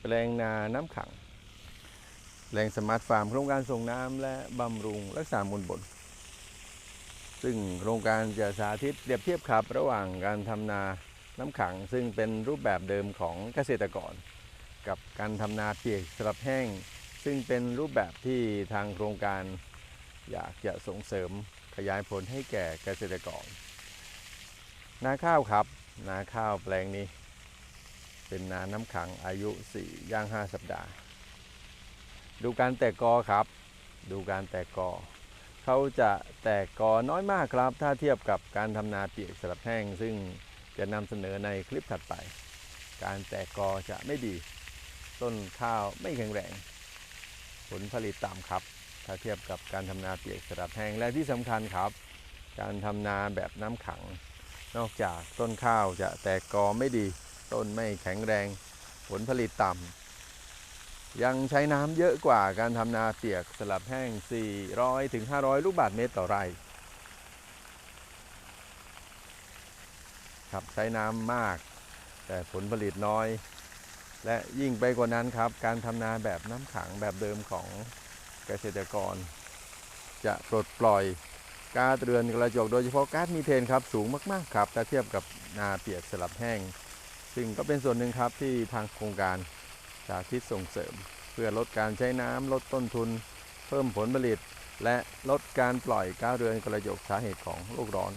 แปลงนาน้ำขังแปลงสมาร์ทฟาร์มโครงการส่งน้ำและบำรุงรักษามวลบน ซึ่งโครงการจะสาธิตเปรียบเทียบครับ ระหว่างการทำนาน้ำขัง ซึ่งเป็นรูปแบบเดิมของเกษตรกร กับการทำนาเปียกสลับแห้ง ซึ่งเป็นรูปแบบที่ทางโครงการอยากจะส่งเสริมขยายผลให้แก่เกษตรกร นาข้าวครับ นาข้าวแปลงนี้ เป็นนาน้ำขังอายุ 4 ย่าง 5 สัปดาห์ ดูการแตกกอครับ ดูการแตกกอ เขาจะแตกกอน้อยมากครับ ถ้าเทียบกับการทำนาเปียกสลับแห้ง ซึ่งจะนำเสนอในคลิปถัดไป การแตกกอจะไม่ดี ต้นข้าวไม่แข็งแรง ผลผลิตต่ำครับ ถ้าเทียบกับการทำนาเปียกสลับแห้งและที่สำคัญครับ การทำนาแบบน้ำขัง นอกจากต้นข้าวจะแตกกอไม่ดี ต้นไม่แข็งแรง ผลผลิตต่ำยังใช้น้ำเยอะกว่าการทำนาเปียกสลับแห้ง 400ถึง500 ลูกบาศก์เมตรต่อไร่ครับใช้น้ำมาก แต่ผลผลิตน้อย และยิ่งไปกว่านั้นครับ การทำนาแบบน้ำขังแบบเดิมของเกษตรกร จะปลดปล่อยก๊าซเรือนกระจกโดยเฉพาะก๊าซมีเทนครับสูงมาก ๆ ครับ ถ้าเทียบกับนาเปียกสลับแห้ง ซึ่งก็เป็นส่วนหนึ่งครับที่ทางโครงการสาธิตส่งเสริม เพื่อลดการใช้น้ำลดต้นทุน เพิ่มผลผลิต และลดการปล่อยก๊าซเรือนกระจกสาเหตุของโลกร้อน